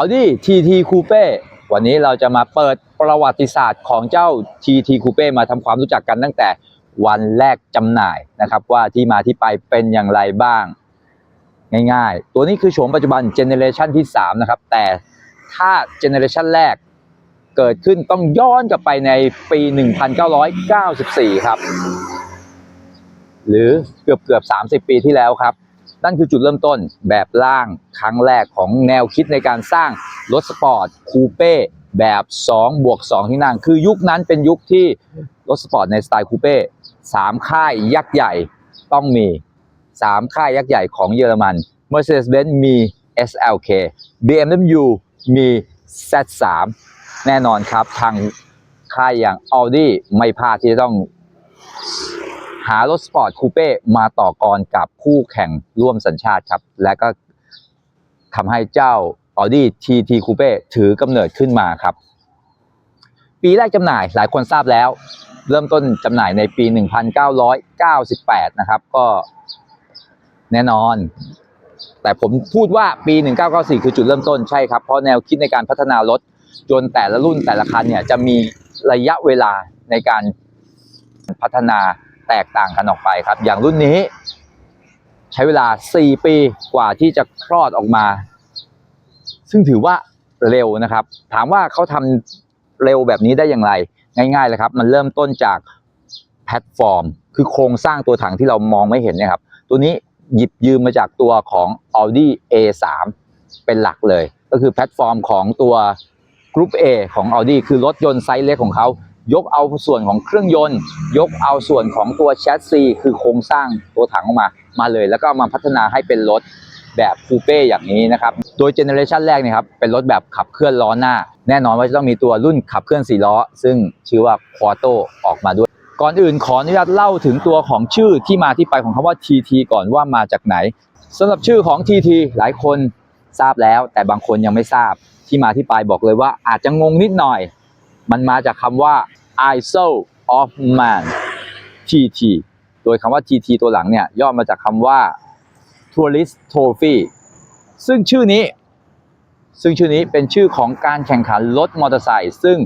Audi TT Coupe วันนี้เราจะมาเปิดประวัติศาสตร์ของเจ้า TT Coupe มาทำความรู้จักกันตั้งแต่วันแรกจำหน่ายนะครับ ว่าที่มาที่ไปเป็นอย่างไรบ้าง ง่ายๆ ตัวนี้คือโฉมปัจจุบันเจเนเรชันที่ 3 นะครับ แต่ถ้าเจเนเรชันแรกเกิดขึ้นต้องย้อนกลับไปในปี 1994 ครับ หรือเกือบเกือบ 30 ปีที่แล้วครับ นั่นคือจุดเริ่มต้นแบบล่างครั้งแรกของแนวคิดในการสร้างรถสปอร์ตคูเป้แบบ2บวก2ที่นั่ง คือยุคนั้นเป็นยุคที่รถสปอร์ตในสไตล์คูเป้สามค่ายยักษ์ใหญ่ต้องมี 3 ค่ายยักษ์ใหญ่ของเยอรมัน Mercedes-Benz มี SLK BMW มี Z3 แน่นอนครับ ทางค่ายอย่าง Audi ไม่พลาดที่จะต้อง หารถสปอร์ตคูเป้มาต่อกรกับคู่แข่งร่วมสัญชาติครับ และก็ทำให้เจ้า Audi TT Coupe ถือกำเนิดขึ้นมาครับ ปีแรกจำหน่ายหลายคนทราบแล้ว เริ่มต้นจำหน่ายในปี 1998 นะครับ ก็แน่นอน แต่ผมพูดว่าปี 1994 คือจุดเริ่มต้นใช่ครับ เพราะแนวคิดในการพัฒนารถจนแต่ละรุ่นแต่ละคันเนี่ยจะมีระยะเวลาในการพัฒนา แตกต่างกันออกไปครับ อย่างรุ่นนี้ ใช้เวลา 4 ปีกว่าที่จะคลอดออกมา ซึ่งถือว่าเร็วนะครับ ถามว่าเขาทำเร็วแบบนี้ได้อย่างไร ง่ายๆเลยครับ มันเริ่มต้นจากแพลตฟอร์ม คือโครงสร้างตัวถังที่เรามองไม่เห็นเนะครับ ตัวนี้หยิบยืมมาจากตัวของ Audi A3 เป็นหลักเลย ก็คือแพลตฟอร์มของตัว Group A ของ Audi คือรถยนต์ไซส์เล็กของเขา ยกเอาส่วนของเครื่องยนต์ ยกเอาส่วนของตัวแชสซีคือโครงสร้างตัวถังออกมามาเลย แล้วก็มาพัฒนาให้เป็นรถแบบคูเป้อย่างนี้นะครับ โดยเจเนอเรชันแรกเนี่ยครับเป็นรถแบบขับเคลื่อนล้อหน้า แน่นอนว่าจะต้องมีตัวรุ่นขับเคลื่อน4ล้อ ซึ่งชื่อว่า Quattro ออกมาด้วย ก่อนอื่นขออนุญาตเล่าถึงตัวของชื่อที่มาที่ไปของคำว่า TT ก่อนว่ามาจากไหนสำหรับชื่อของ TT หลายคนทราบแล้ว แต่บางคนยังไม่ทราบที่มาที่ไปบอกเลยว่าอาจจะงงนิดหน่อย มันมาจากคำว่า ISO of Man TT โดยคำว่า TT ตัวหลังเนี่ยย่อมาจากคำว่า Tourist Trophy ซึ่งชื่อนี้ ซึ่งชื่อนี้เป็นชื่อของการแข่งขันรถมอเตอร์ไซค์ซึ่ง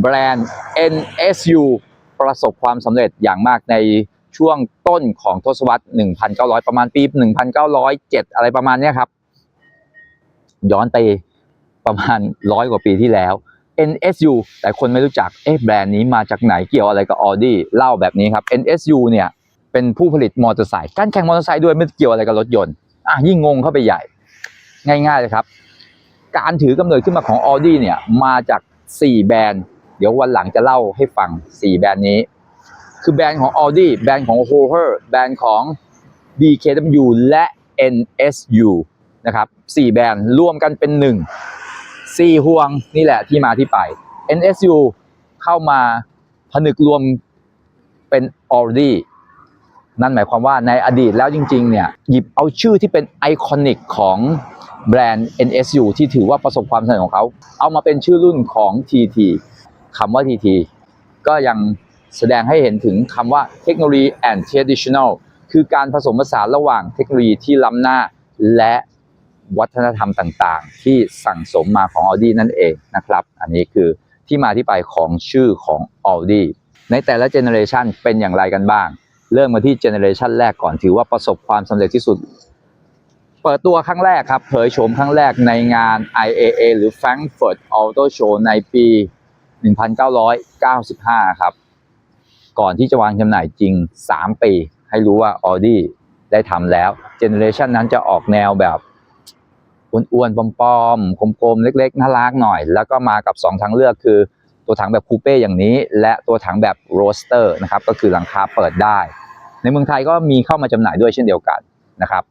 แบรนด์ NSU ประสบความสำเร็จอย่างมากในช่วงต้นของทศวรรษ 1,900 ประมาณปี 1,907 อะไรประมาณนี้ครับ ย้อนไปประมาณร้อยกว่าปีที่แล้ว NSU แต่คนไม่รู้จัก เอ๊ะแบรนด์นี้มาจากไหนเกี่ยวอะไรกับ Audi เล่าแบบนี้ครับ NSU เนี่ยเป็นผู้ผลิตมอเตอร์ไซค์การแข่งมอเตอร์ไซค์ด้วยไม่เกี่ยวอะไรกับรถยนต์อะยิ่งงงเข้าไปใหญ่ ง่ายๆเลยครับ การถือกำเนิดขึ้นมาของ Audi เนี่ยมาจาก 4 แบรนด์ เดี๋ยววันหลังจะเล่าให้ฟัง 4 แบรนด์นี้ คือแบรนด์ของ Audi แบรนด์ของ Hoher แบรนด์ของ BKW และ NSU นะครับ4แบรนด์รวมกันเป็น 1 4ห่วงนี่แหละที่มาที่ไป NSU เข้ามาผนึกรวมเป็น Audi นั่นหมายความว่าในอดีตแล้วจริง ๆ เนี่ย หยิบเอาชื่อที่เป็นไอคอนิกของแบรนด์ NSU ที่ถือว่าประสบความสำเร็จของเขา เอามาเป็นชื่อรุ่นของ TT คำว่า TT ก็ยังแสดงให้เห็นถึงคำว่าเทคโนโลยี and traditional คือการผสมผสานระหว่างเทคโนโลยีที่ล้ำหน้าและ วัฒนธรรมต่างๆ ที่สั่งสมมาของ Audi นั่นเองนะครับ อันนี้คือที่มาที่ไปของชื่อของ Audi ในแต่ละเจเนอเรชันเป็นอย่างไรกันบ้าง เริ่มมาที่เจเนอเรชันแรกก่อนถือว่าประสบความสำเร็จที่สุด เปิดตัวครั้งแรกครับเผยโฉมครั้งแรกในงาน IAA หรือ Frankfurt Auto Show ในปี 1995 ครับ ก่อนที่จะวางจำหน่ายจริง 3 ปี ให้รู้ว่า Audi ได้ทำแล้วเจเนอเรชันนั้นจะออกแนวแบบ อ้วนๆปอมๆกลมๆเล็ก ๆ น่ารักหน่อย แล้วก็มากับ 2 ทางเลือกคือ ตัวถังแบบคูเป้อย่างนี้ และตัวถังแบบโรสเตอร์นะครับก็คือหลังคาเปิดได้ ในเมืองไทยก็มีเข้ามาจำหน่ายด้วยเช่นเดียวกันนะครับ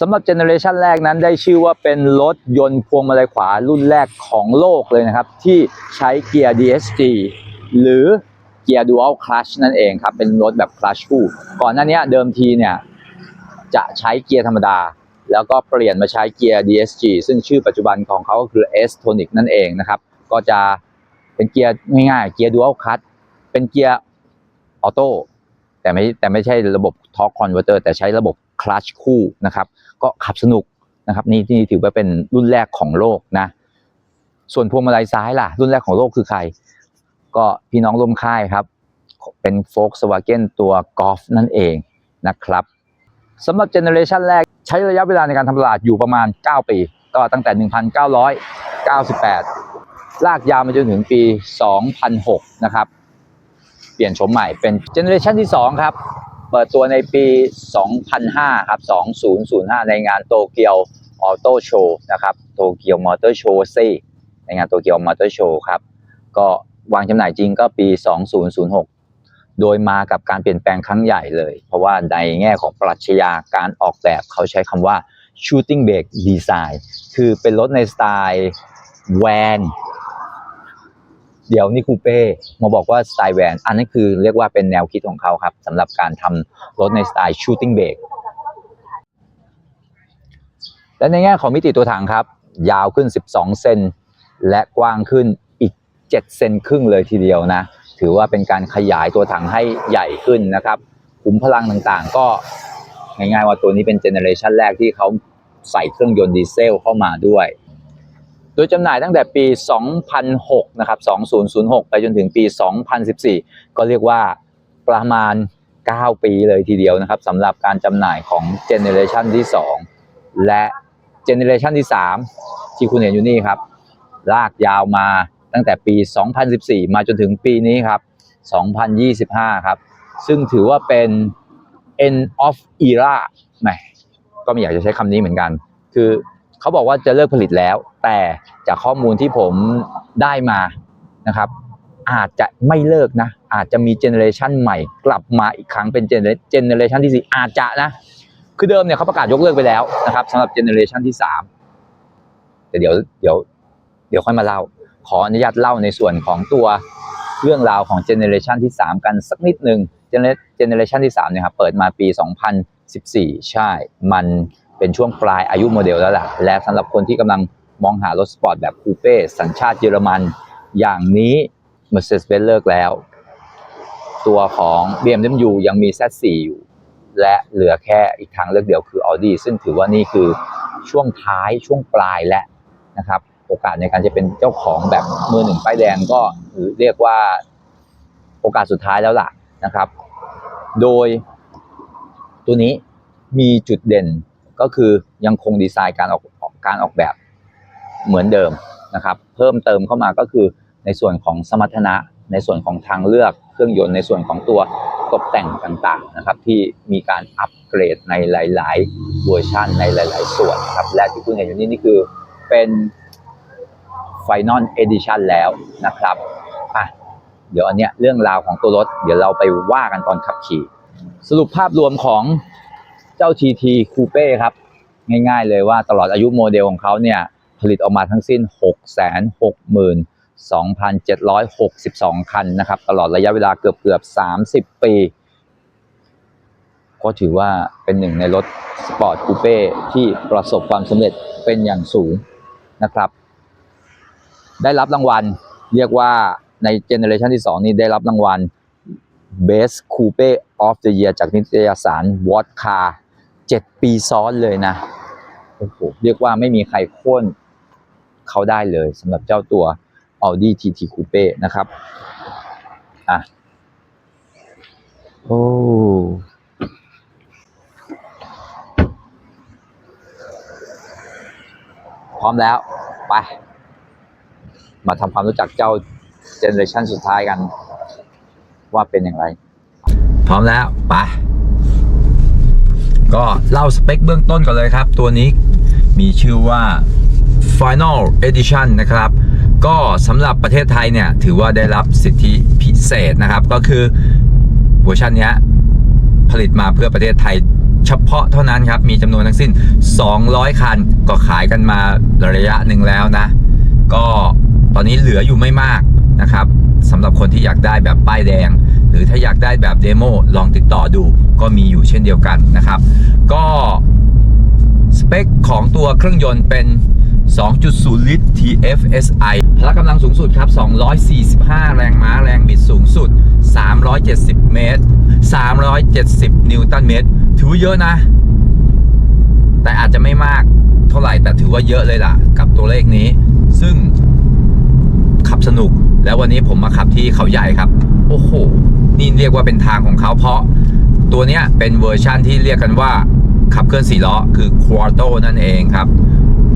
สำหรับเจเนอเรชันแรกนั้นได้ชื่อว่าเป็นรถยนต์พวงมาลัยขวารุ่นแรกของโลกเลยนะครับ ที่ใช้เกียร์ DSG หรือเกียร์ Dual Clutch นั่นเองครับ เป็นรถแบบ Clutch คู่ก่อนหน้านี้เดิมทีเนี่ย จะใช้เกียร์ธรรมดา แล้วก็เปลี่ยนมาใช้เกียร์ DSG ซึ่งชื่อปัจจุบันของเขาก็คือ S-Tonic นั่นเองนะครับ ก็จะเป็นเกียร์ง่ายๆ เกียร์ Dual cut เป็นเกียร์ออโต้แต่ไม่แต่ไม่ใช่ระบบ Torque Converter แต่ใช้ระบบ Clutch คู่นะครับ ก็ขับสนุกนะครับนี่นี่ถือว่าเป็นรุ่นแรกของโลกนะ ส่วนพวงมาลัยซ้ายล่ะ รุ่นแรกของโลกคือใคร ก็พี่น้องร่วมค่ายครับ เป็น Volkswagen ตัว Golf นั่นเองนะครับสำหรับเจเนอเรชันแรก ใช้ระยะเวลาในการทำตลาดอยู่ประมาณ 9 ปี ก็ตั้งแต่ 1998 ลากยาวมาจนถึงปี 2006 นะครับ เปลี่ยนโฉมใหม่เป็นเจเนอเรชันที่ 2 ครับ เปิดตัวในปี 2005 ครับ 2005 ในงานโตเกียวออโต้โชว์นะครับโตเกียวมอเตอร์โชว์ซีในงานโตเกียวมอเตอร์โชว์ครับ ก็วางจำหน่ายจริงก็ปี 2006 โดยมากับการเปลี่ยนแปลงครั้งใหญ่เลย เพราะว่าในแง่ของปรัชญาการออกแบบเขาใช้คำว่า shooting brake design คือเป็นรถในสไตล์แวนเดี๋ยวนี่คูเป้มาบอกว่าสไตล์แวนอันนั้นคือเรียกว่าเป็นแนวคิดของเขาครับสำหรับการทำรถในสไตล์ shooting brake และในแง่ของมิติตัวถังครับ ยาวขึ้น 12 เซนและกว้างขึ้นอีก 7 เซนครึ่งเลยทีเดียวนะ ถือว่าเป็นการขยายตัวถังให้ใหญ่ขึ้นนะครับขุมพลังต่างๆ ก็ง่ายๆว่าตัวนี้เป็นเจเนอเรชันแรกที่เขาใส่เครื่องยนต์ดีเซลเข้ามาด้วย โดยจำหน่ายตั้งแต่ปี 2006 นะครับ 2006 ไปจนถึงปี 2014 ก็เรียกว่าประมาณ 9 ปีเลยทีเดียวนะครับสำหรับการจำหน่ายของเจเนอเรชันที่ 2 และเจเนอเรชันที่ 3 ที่คุณเห็นอยู่นี่ครับ ลากยาวมา ตั้งแต่ปี 2014 มาจนถึงปีนี้ครับ 2025 ครับ ซึ่งถือว่าเป็น end of era แหมก็ไม่อยากจะใช้คำนี้เหมือนกัน คือเขาบอกว่าจะเลิกผลิตแล้ว แต่จากข้อมูลที่ผมได้มานะครับ อาจจะไม่เลิกนะ อาจจะมีเจเนอเรชันใหม่กลับมาอีกครั้งเป็นเจเนอเรชันที่ 4 อาจจะนะ คือเดิมเนี่ยเขาประกาศยกเลิกไปแล้วนะครับสำหรับเจเนอเรชันที่ 3 แต่เดี๋ยวเดี๋ยวเดี๋ยวค่อยมาเล่า ขออนุญาตเล่าในส่วนของตัวเรื่องราวของเจเนอเรชันที่ 3 กันสักนิดหนึ่งเจเนอเรชันที่3เนี่ยครับเปิดมาปี 2014 ใช่ มันเป็นช่วงปลายอายุโมเดลแล้วล่ะ และสำหรับคนที่กำลังมองหารถสปอร์ตแบบคูเป้สัญชาติเยอรมัน อย่างนี้ Mercedes-Benz เลิกแล้ว ตัวของ BMW ยังมี Z4 อยู่ และเหลือแค่อีกทางเลือกเดียวคือ Audi ซึ่งถือว่านี่คือช่วงท้ายช่วงปลายและนะครับ โอกาสในการจะเป็นเจ้าของแบบมือหนึ่งป้ายแดงก็หรือเรียกว่าโอกาสสุดท้ายแล้วล่ะนะครับ โดยตัวนี้มีจุดเด่นก็คือยังคงดีไซน์การออกการออกแบบเหมือนเดิมนะครับ เพิ่มเติมเข้ามาก็คือในส่วนของสมรรถนะ ในส่วนของทางเลือกเครื่องยนต์ในส่วนของตัวตกแต่งต่างๆนะครับที่มีการอัปเกรดในหลาย ๆ เวอร์ชันในหลาย ๆ ส่วนครับและที่คุณเห็นอยู่นี่นี่คือเป็น Final Edition แล้วนะครับอะเดี๋ยวอันเนี้ยเรื่องราวของตัวรถ เดี๋ยวเราไปว่ากันตอนขับขี่ สรุปภาพรวมของเจ้า TT Coupe ครับ ง่ายๆเลยว่าตลอดอายุโมเดลของเขาเนี่ย ผลิตออกมาทั้งสิ้น 662,762 คันนะครับ ตลอดระยะเวลาเกือบเกือบ 30 ปี ก็ถือว่าเป็นหนึ่งในรถสปอร์ตคูเป้ที่ประสบความสำเร็จเป็นอย่างสูงนะครับ ได้รับรางวัล เรียกว่าในเจเนอเรชันที่ 2 นี้ได้รับรางวัล Best Coupe of the Year จากนิตยสาร What Car 7 ปีซ้อนเลยนะโอ้โหเรียกว่าไม่มีใครโค่นเขาได้เลยสำหรับเจ้าตัว Audi TT Coupe นะครับอะโอ้พร้อมแล้ว ไป มาทำความรู้จักเจ้าเจเนอเรชันสุดท้ายกัน ว่าเป็นอย่างไร พร้อมแล้วไปก็เล่าสเปคเบื้องต้นก่อนเลยครับ ตัวนี้มีชื่อว่า Final Edition นะครับ ก็สำหรับประเทศไทยเนี่ย ถือว่าได้รับสิทธิพิเศษนะครับ ก็คือเวอร์ชันนี้ผลิตมาเพื่อประเทศไทยเฉพาะเท่านั้นครับ มีจำนวนทั้งสิ้น 200 คัน ก็ขายกันมาระยะหนึ่งแล้วนะ ก็ ตอนนี้เหลืออยู่ไม่มากนะครับสำหรับคนที่อยากได้แบบป้ายแดง หรือถ้าอยากได้แบบเดโมลองติดต่อดู ก็มีอยู่เช่นเดียวกันนะครับ ก็สเปคของตัวเครื่องยนต์เป็น 2.0 ลิตร TFSI พละกำลังสูงสุดครับ 245 แรงม้าแรงบิดสูงสุด 370 เมตร 370 นิวตันเมตร ถือเยอะนะ แต่อาจจะไม่มากทท่าไหร่แต่ถือว่าเยอะเลยล่ะ กับตัวเลขนี้ ซึ่ง ขับสนุก แล้ววันนี้ผมมาขับที่เขาใหญ่ครับ โอ้โห นี่เรียกว่าเป็นทางของเขาเพราะตัวเนี้ยเป็นเวอร์ชั่นที่เรียกกันว่าขับเคลื่อนสี่ล้อคือ Quarto นั่นเองครับ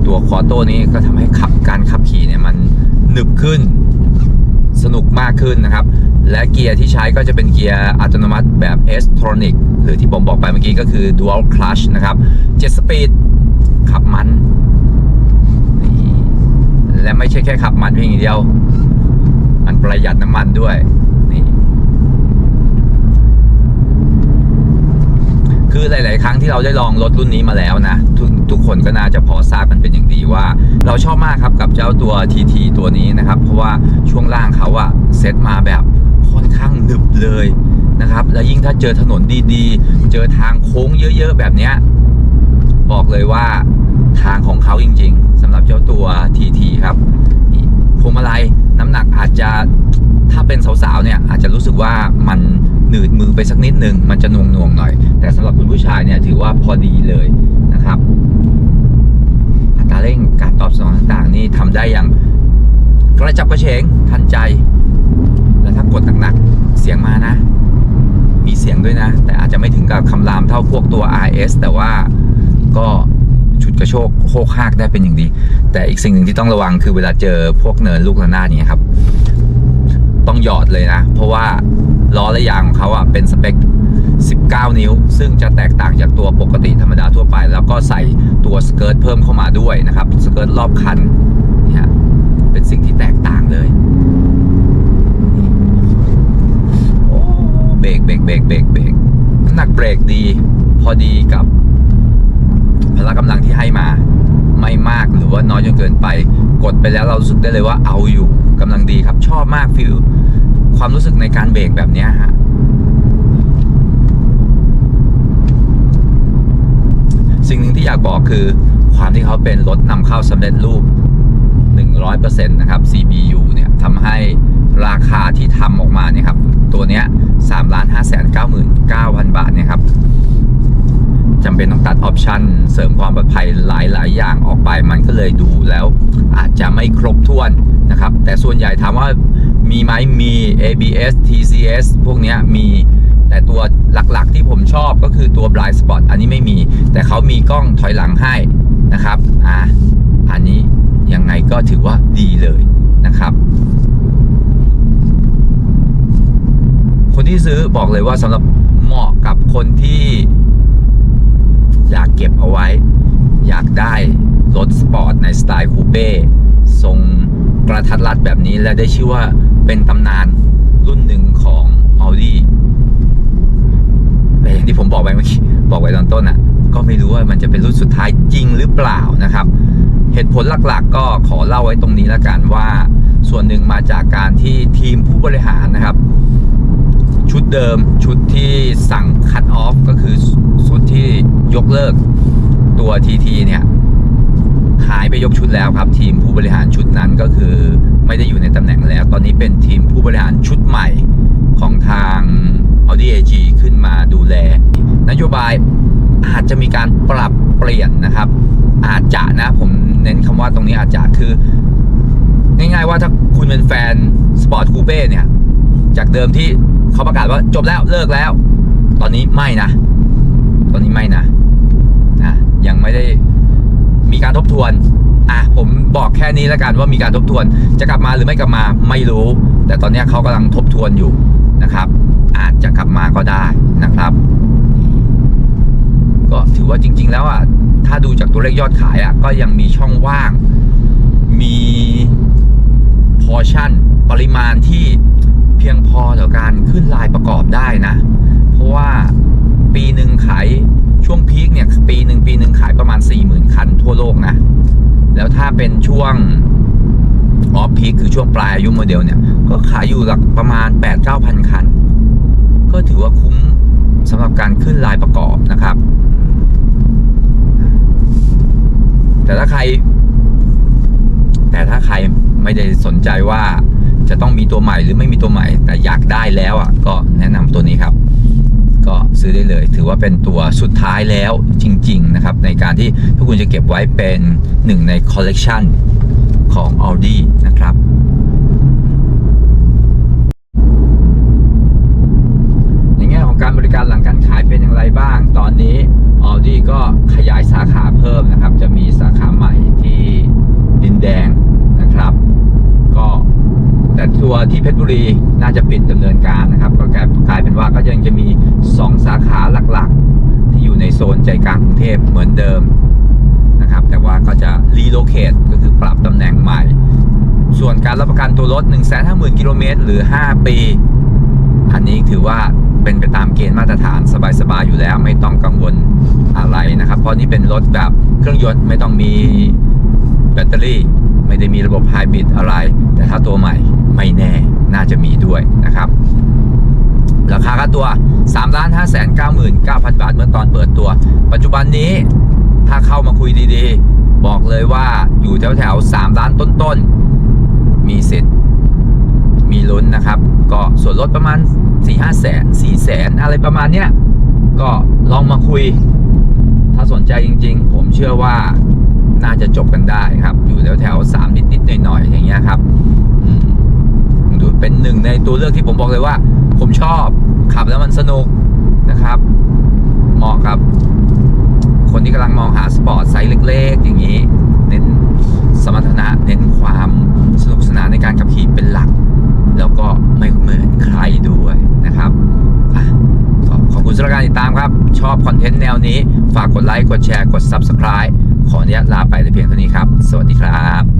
ตัว Quarto นี้ก็ทำให้ขับการขับขี่เนี่ยมันหนึบขึ้น สนุกมากขึ้นนะครับ และเกียร์ที่ใช้ก็จะเป็นเกียร์อัตโนมัติแบบ s t r o n i c หรือที่ผมบอกไปเมื่อกี้ก็คือ Dual Clutch นะครับ7 Speed ขับมัน ไม่ใช่แค่ขับมันเพียงอย่างเดียว มันประหยัดน้ำมันด้วยนี่คือหลาย ๆ ครั้งที่เราได้ลองรถรุ่นนี้มาแล้วนะทุกทุกคนก็น่าจะพอทราบกันเป็นอย่างดีว่า เราชอบมากครับกับเจ้าตัว TT ตัวนี้นะครับ เพราะว่าช่วงล่างเขาอะเซตมาแบบค่อนข้างหนึบเลยนะครับ แล้วยิ่งถ้าเจอถนนดีๆ เจอทางโค้งเยอะ ๆ แบบเนี้ยบอกเลยว่าทางของเขาจริง ๆสำหรับเจ้าตัว TT ครับนี่พวงมาลัยน้ำหนักอา จะถ้าเป็นสาวๆเนี่ยอาจจะรู้สึกว่ามันหนืดมือไปสักนิดหนึ่งมันจะหน่วงหน่วงๆหน่อย แต่สำหรับคุณผู้ชายเนี่ยถือว่าพอดีเลยนะครับ อัตราเร่งการตอบสนองต่างๆ นี่ทำได้อย่างกระจับกระเฉงทันใจ แล้วถ้ากดหนักๆเสียงมานะ มีเสียงด้วยนะ แต่อาจจะไม่ถึงกับคำรามเท่าพวกตัว RS แต่ว่าก็ชุดกระโชกโคกหากได้เป็นอย่างดี แต่อีกสิ่งหนึ่งที่ต้องระวังคือเวลาเจอพวกเนินลูกระนาดเนี่ยครับ ต้องหยอดเลยนะ เพราะว่าล้อและยางของเขาอะเป็นสเปค 19 นิ้ว ซึ่งจะแตกต่างจากตัวปกติธรรมดาทั่วไป แล้วก็ใส่ตัวสเกิร์ตเพิ่มเข้ามาด้วยนะครับ สเกิร์ตรอบคันเนี่ยเป็นสิ่งที่แตกต่างเลยโอ้เบรกเบรกเบรกเบรกเบรกน้ำหนักเบรกดี พอดีกับพละกำลังที่ให้มา ไม่มากหรือว่าน้อยจนเกินไป กดไปแล้วเรารู้สึกได้เลยว่าเอาอยู่กำลังดีครับ ชอบมากฟิลความรู้สึกในการเบรกแบบนี้ฮะสิ่งหนึ่งที่อยากบอกคือ ความที่เขาเป็นรถนำเข้าสำเร็จรูป 100%นะครับ CBU เนี่ยทำให้ราคาที่ทำออกมาเนี่ยครับ ตัวเนี้ย3 5 9 9 0 0 0 บาทเนี่ยครับ จำเป็นต้องตัดออปชันเสริมความปลอดภัยหลาย ๆ อย่างออกไปมันก็เลยดูแล้ว อาจจะไม่ครบถ้วนนะครับ แต่ส่วนใหญ่ถามว่ามีไหมมี ABS TCS พวกนี้มีแต่ตัวหลัก ๆ ที่ผมชอบก็คือตัว blind spot อันนี้ไม่มี แต่เขามีกล้องถอยหลังให้นะครับอ่าอันนี้ยังไงก็ถือว่าดีเลยนะครับคนที่ซื้อบอกเลยว่าสำหรับเหมาะกับคนที่ อยากเก็บเอาไว้ อยากได้รถสปอร์ตในสไตล์คูเป้ทรงกระทัดรัดแบบนี้และได้ชื่อว่าเป็นตำนานรุ่นหนึ่งของ Audi แต่อย่างที่ผมบอกไปเมื่อกี้บอกไว้ตอนต้นอะ ก็ไม่รู้ว่ามันจะเป็นรุ่นสุดท้ายจริงหรือเปล่านะครับ เหตุผลหลักๆ ก็ขอเล่าไว้ตรงนี้ล้วกันว่า ส่วนหนึ่งมาจากการที่ทีมผู้บริหารนะครับ ชุดเดิมชุดที่สั่งคัดออฟก็คือชุดที่ยกเลิกตัว TT เนี่ยหายไปยกชุดแล้วครับ ทีมผู้บริหารชุดนั้นก็คือไม่ได้อยู่ในตำแหน่งแล้ว ตอนนี้เป็นทีมผู้บริหารชุดใหม่ของทาง Audi AG ขึ้นมาดูแล นโยบายอาจจะมีการปรับเปลี่ยนนะครับ อาจจะนะผมเน้นคำว่าตรงนี้อาจจะคือ ง่ายๆว่าถ้าคุณเป็นแฟนสปอร์ตคูเป้เนี่ย จากเดิมที่ เขาประกาศว่าจบแล้วเลิกแล้ว ตอนนี้ไม่นะ ตอนนี้ไม่นะนะยังไม่ได้มีการทบทวนอะผมบอกแค่นี้แล้วกันว่ามีการทบทวน จะกลับมาหรือไม่กลับมาไม่รู้ แต่ตอนนี้เขากำลังทบทวนอยู่นะครับ อาจจะกลับมาก็ได้นะครับ ก็ถือว่าจริง ๆ แล้วอะถ้าดูจากตัวเลขยอดขายอะก็ยังมีช่องว่างมีพอชั่นปริมาณที่ เพียงพอต่อการขึ้นลายประกอบได้นะ เพราะว่าปีหนึ่งขายช่วงพีคเนี่ยปีหนึ่งปีหนึ่งขายประมาณ 40,000 คันทั่วโลกนะ แล้วถ้าเป็นช่วงออฟพีคคือช่วงปลายอายุโมเดลเนี่ย ก็ขายอยู่หลักประมาณ 8-9,000 คัน ก็ถือว่าคุ้มสำหรับการขึ้นลายประกอบนะครับ แต่ถ้าใคร แต่ถ้าใครไม่ได้สนใจว่า จะต้องมีตัวใหม่หรือไม่มีตัวใหม่ แต่อยากได้แล้วอะก็แนะนำตัวนี้ครับ ก็ซื้อได้เลย ถือว่าเป็นตัวสุดท้ายแล้วจริง ๆ นะครับ ในการที่ถ้าคุณจะเก็บไว้เป็นหนึ่งในคอลเลกชันของ Audi นะครับในแง่ของการบริการหลังการขายเป็นอย่างไรบ้าง ตอนนี้ Audi ก็ขยายสาขาเพิ่มนะครับ จะมีสาขาใหม่ที่ดินแดงนะครับ ก็แต่ตัวที่เพชรบุรีน่าจะปิดดำเนินการนะครับก็กลายเป็นว่าก็ยังจะมี 2 สาขาหลักๆ ที่อยู่ในโซนใจกลางกรุงเทพเหมือนเดิมนะครับแต่ว่าก็จะรีโลเคทก็คือปรับตำแหน่งใหม่ ส่วนการรับประกันตัวรถ 150,000กิโลเมตรหรือ 5 ปี อันนี้ถือว่าเป็นไปตามเกณฑ์มาตรฐานสบายๆอยู่แล้วไม่ต้องกังวลอะไรนะครับ เพราะนี่เป็นรถแบบเครื่องยนต์ไม่ต้องมีแบตเตอรี่ ไม่ได้มีระบบไฮบริดอะไร แต่ถ้าตัวใหม่ไม่แน่ น่าจะมีด้วยนะครับ ราคาค่าตัว3 5 9 9 9 0 0 บาทเมื่อตอนเปิดตัว ปัจจุบันนี้ถ้าเข้ามาคุยดีๆ บอกเลยว่าอยู่แถวๆ3ล้านต้นๆ มีสิทธิ์มีลุ้นนะครับ ก็ส่วนลดประมาณ 4 5แสน4แสนอะไรประมาณเนี้ยก็ลองมาคุย ถ้าสนใจจริงๆ ผมเชื่อว่าน่าจะจบกันได้ครับ อยู่แถวๆสามนิดๆหน่อยๆอย่างเงี้ยครับ เป็นหนึ่งในตัวเลือกที่ผมบอกเลยว่า ผมชอบขับแล้วมันสนุกนะครับ เหมาะกับ คนที่กำลังมองหาสปอร์ตไซส์เล็ก ๆ อย่างนี้ เน้นสมรรถนะเน้นความสนุกสนานในการขับขี่เป็นหลัก แล้วก็ไม่เหมือนใครด้วยนะครับอขอบคุณสำหรับการติดตามครับ ชอบคอนเทนต์แนวนี้ ฝากกดไลค์ กดแชร์ กด Subscribe ขออนุญาตลาไปแต่เพียงเท่านี้ครับ สวัสดีครับ